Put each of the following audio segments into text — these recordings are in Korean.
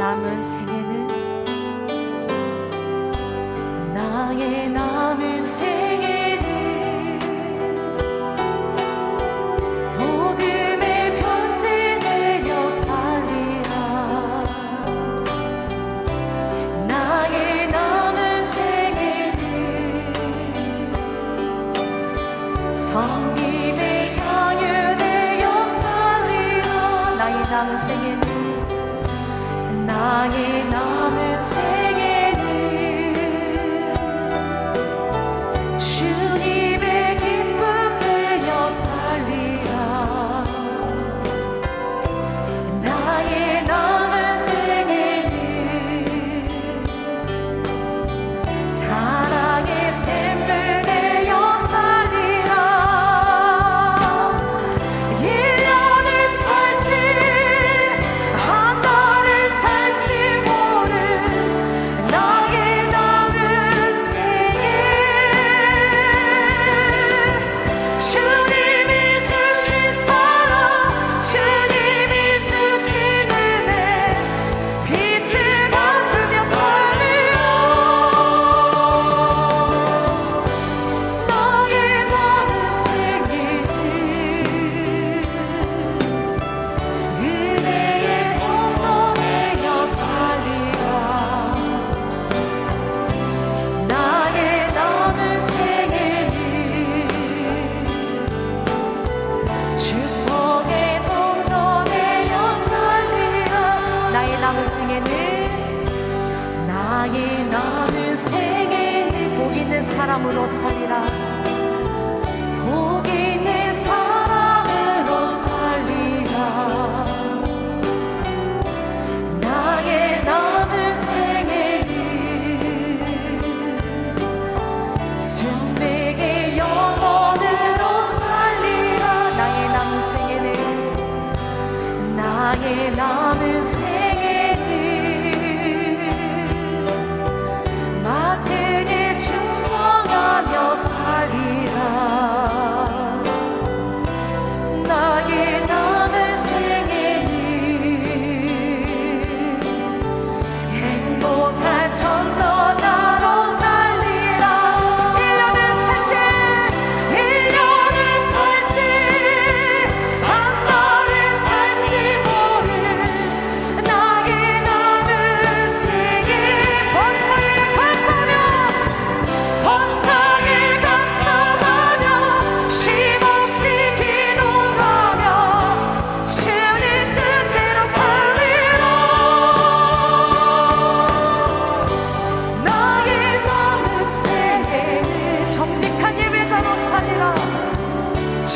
남은 생애는 나의 남은 생애 성님의 향유 되어 살리라. 나의 남은 생애는 사랑의 생애는 나의 남은 세계는 복 있는 사람으로 살리라. 복 있는 사람으로 살리라. 나의 남은 생애는 순백의 영혼으로 살리라. 나의 남은 생애는 나의 남은 생애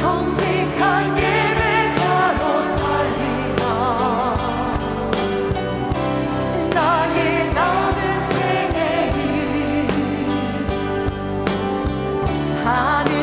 정직한 예배자로서, 나의 남은 생애를 하늘